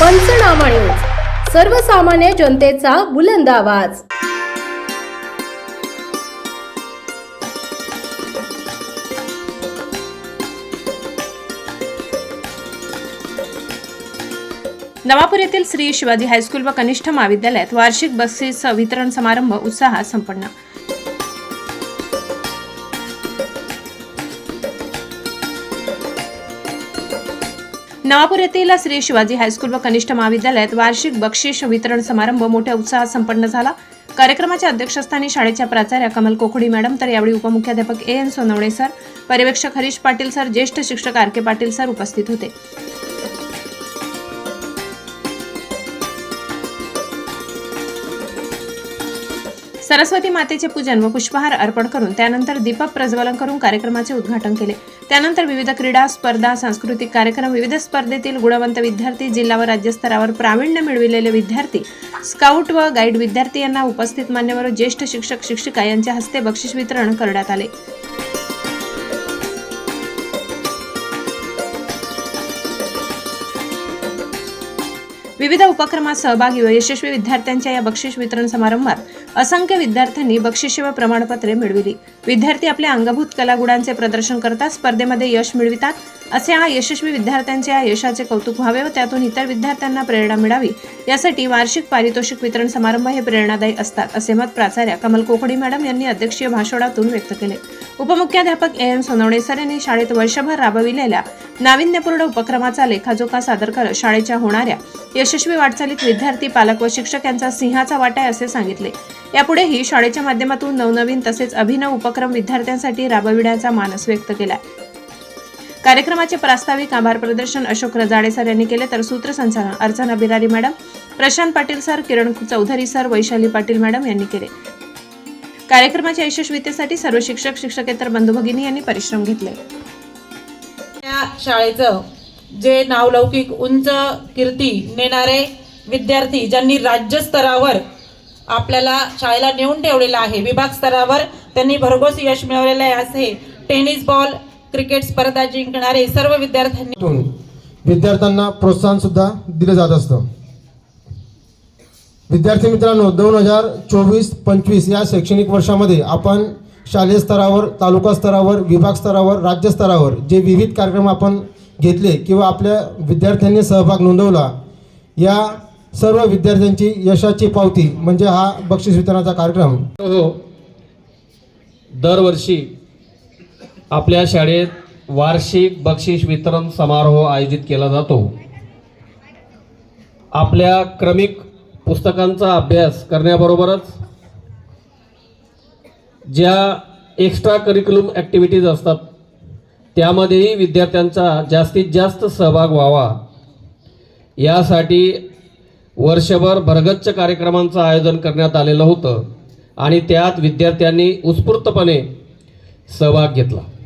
पंचनामा न्यूज. सर्वसामान्य जनतेचा बुलंद आवाज. नवापूर येथील श्री शिवाजी हायस्कूल व कनिष्ठ महाविद्यालयात वार्षिक बसेसचा वितरण समारंभ उत्साहात संपन्न. नवापूर येथील श्री शिवाजी हायस्कूल व कनिष्ठ महाविद्यालयात वार्षिक बक्षीस वितरण समारंभ मोठ्या उत्साहात संपन्न झाला. कार्यक्रमाच्या अध्यक्षस्थानी शाळेच्या प्राचार्या कमल कोकडी मॅडम तर यावेळी उपमुख्याध्यापक ए एन सोनवणे सर पर्यवेक्षक हरीश पाटील सर ज्येष्ठ शिक्षक आर के पाटील सर उपस्थित होते. सरस्वती मातेचे पूजन व पुष्पहार अर्पण करून त्यानंतर दीपक प्रज्वलन करून कार्यक्रमाचे उद्घाटन केले. त्यानंतर विविध क्रीडा स्पर्धा सांस्कृतिक कार्यक्रम विविध स्पर्धेतील गुणवंत विद्यार्थी जिल्हा व राज्यस्तरावर प्रावीण्य मिळविलेले विद्यार्थी स्काउट व गाईड विद्यार्थी यांना उपस्थित मान्यवर ज्येष्ठ शिक्षक शिक्षिका यांच्या हस्ते बक्षीस वितरण करण्यात आले. विविध उपक्रमात सहभागी व यशस्वी विद्यार्थ्यांच्या या बक्षीस वितरण समारंभात असंख्य विद्यार्थ्यांनी बक्षिसे व प्रमाणपत्रे मिळविली. विद्यार्थी आपल्या अंगभूत कलागुणांचे प्रदर्शन करतात स्पर्धेमध्ये यश मिळवितात असे हा यशस्वी विद्यार्थ्यांच्या या यशाचे कौतुक व्हावे व त्यातून इतर विद्यार्थ्यांना प्रेरणा मिळावी. यासाठी वार्षिक पारितोषिक वितरण समारंभ हे प्रेरणादायी असतात असे मत प्राचार्या कमल कोकडी मॅडम यांनी अध्यक्षीय भाषणातून व्यक्त केले. उपमुख्याध्यापक ए. एम सोनवणे सर यांनी शाळेत वर्षभर राबविलेल्या नाविन्यपूर्ण उपक्रमाचा लेखाजोखा सादर करत शाळेच्या होणाऱ्या यशस्वी वाटचालीत विद्यार्थी पालक व शिक्षक यांचा सिंहाचा वाटा आहे असे सांगितले. यापुढेही शाळेच्या माध्यमातून नवनवीन तसेच अभिनव उपक्रम विद्यार्थ्यांसाठी राबविण्याचा मानस व्यक्त केला. कार्यक्रमाचे प्रास्ताविक आभार प्रदर्शन अशोक रजाडे सर यांनी केले तर सूत्रसंचालन Archana Birari madam Prashant Patil sir Kiran Chaudhari sir Vaishali Patil madam यांनी केले. कार्यक्रमाच्या यशस्वीतेसाठी सर्व शिक्षक शिक्षकेतर बंधू भगिनी यांनी परिश्रम घेतले. या शाळेचं जे नावलौकिक उंच कीर्ती नेणारे विद्यार्थी ज्यांनी राज्यस्तरावर आपल्याला शाळेला नेऊन ठेवलेलं आहे विभाग स्तरावर त्यांनी भरघोस यश मिळवलेलं आहे. असे टेनिस बॉल क्रिकेट स्पर्धा जिंकणारे सर्व विद्यार्थ्यांनी विद्यार्थ्यांना प्रोत्साहन सुद्धा दिलं जात असतं. विद्यार्थी मित्रांनो दोन हजार चोवीस पंचवीस या शैक्षणिक वर्षामध्ये आपण शालेय स्तरावर तालुका स्तरावर विभाग स्तरावर राज्य स्तरावर जे विविध कार्यक्रम आपण घेतले किंवा आपल्या विद्यार्थ्यांनी सहभाग नोंदवला या सर्व विद्यार्थ्यांची यशाची पावती म्हणजे हा बक्षीस वितरणाचा कार्यक्रम. हो. दरवर्षी आपल्या शाळेत वार्षिक बक्षीस वितरण समारोह आयोजित केला जातो. आपल्या क्रमिक पुस्तकांचा अभ्यास करण्याबरोबरच ज्या एक्स्ट्रा करिक्युलम ॲक्टिव्हिटीज असतात त्यामध्येही विद्यार्थ्यांचा जास्तीत जास्त सहभाग व्हावा. यासाठी वर्षभर भरगच्च कार्यक्रमांचं आयोजन करण्यात आलेलं होतं आणि त्यात विद्यार्थ्यांनी उत्स्फूर्तपणे सहभाग घेतला.